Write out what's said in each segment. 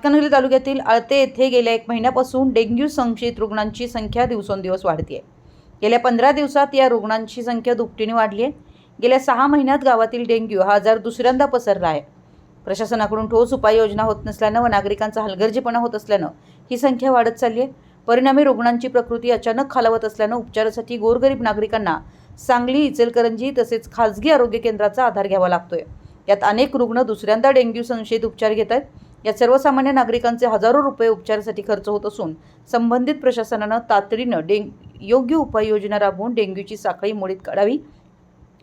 हातकणंगले तालुक्यातील आळते येथे गेल्या एक महिन्यापासून डेंग्यू संशयित रुग्णांची संख्या दिवसेंदिवस वाढते गेल्या पंधरा दिवसात या रुग्णांची संख्या दुपटीने वाढली आहे गेल्या सहा महिन्यात गावातील डेंग्यू हा आजार दुसऱ्यांदा पसरला आहे. प्रशासनाकडून ठोस उपाययोजना होत नसल्यानं व नागरिकांचा हलगर्जीपणा होत असल्यानं ही संख्या वाढत चालली आहे परिणामी रुग्णांची प्रकृती अचानक खालावत असल्यानं उपचारासाठी गोरगरीब नागरिकांना सांगली इचलकरंजी तसेच खाजगी आरोग्य केंद्राचा आधार घ्यावा लागतोय. यात अनेक रुग्ण दुसऱ्यांदा डेंग्यू संशयित उपचार घेत आहेत यात सर्वसामान्य नागरिकांचे हजारो रुपये उपचारासाठी खर्च होत असून संबंधित प्रशासनानं तातडीनं डेंग योग्य उपाययोजना राबवून डेंग्यूची साखळी मोडीत काढावी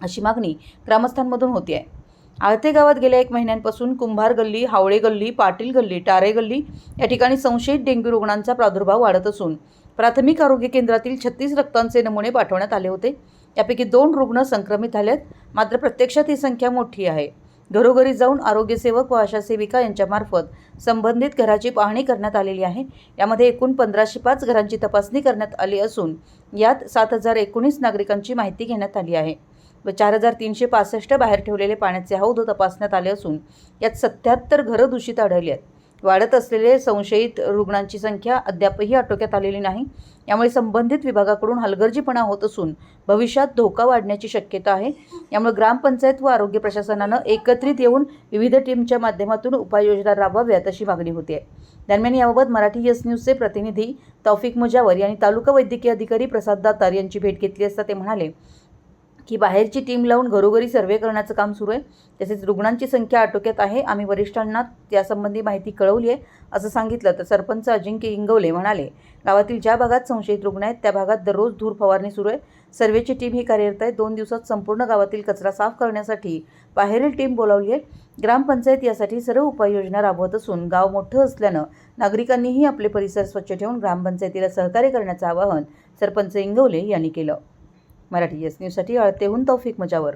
अशी मागणी ग्रामस्थांमधून होती आहे आळते गावात गेल्या एक महिन्यांपासून कुंभार गल्ली हावळे गल्ली पाटील गल्ली टारे गल्ली या ठिकाणी संशयित डेंग्यू रुग्णांचा प्रादुर्भाव वाढत असून प्राथमिक आरोग्य केंद्रातील छत्तीस रक्तांचे नमुने पाठवण्यात आले होते. यापैकी दोन रुग्ण संक्रमित झालेत मात्र प्रत्यक्षात ही संख्या मोठी आहे. घरोघरी जाऊन आरोग्यसेवक व आशा सेविका यांच्यामार्फत संबंधित घराची पाहणी करण्यात आलेली आहे. यामध्ये एकूण पंधराशे पाच घरांची तपासणी करण्यात आली असून यात सात हजार एकोणीस नागरिकांची माहिती घेण्यात आली आहे व चार हजार तीनशे पासष्ट बाहेर ठेवलेले पाण्याचे हौद तपासण्यात आले असून यात सत्याहत्तर घरं दूषित आढळली आहेत. वाढत असलेले संशयित रुग्णांची संख्या अद्यापही आटोक्यात आलेली नाही. यामुळे संबंधित विभागाकडून हलगर्जीपणा होत असून भविष्यात धोका वाढण्याची शक्यता आहे. यामुळे ग्रामपंचायत व आरोग्य प्रशासनानं एकत्रित येऊन विविध टीमच्या माध्यमातून उपाययोजना राबवाव्यात अशी मागणी होती. आहे दरम्यान याबाबत मराठी यस न्यूजचे प्रतिनिधी तौफिक मुजावर यांनी तालुका वैद्यकीय अधिकारी प्रसाद दातार यांची भेट घेतली असता ते म्हणाले की बाहेरची टीम लावून घरोघरी सर्वे करण्याचं काम सुरू आहे. तसेच रुग्णांची संख्या आटोक्यात आहे. आम्ही वरिष्ठांना त्यासंबंधी माहिती कळवली आहे असं सांगितलं तर सरपंच अजिंक्य इंगवले म्हणाले गावातील ज्या भागात संशयित रुग्ण आहेत त्या भागात दररोज धूर फवारणी सुरू आहे. सर्वेची टीम ही कार्यरत आहे. दोन दिवसात संपूर्ण गावातील कचरा साफ करण्यासाठी बाहेरील टीम बोलावली आहे. ग्रामपंचायत यासाठी सर्व उपाययोजना राबवत असून गाव मोठं असल्यानं नागरिकांनीही आपले परिसर स्वच्छ ठेवून ग्रामपंचायतीला सहकार्य करण्याचं आवाहन सरपंच इंगवले यांनी केलं. मराठी एस न्यूजसाठी अळतेहून तौफिक मजावर.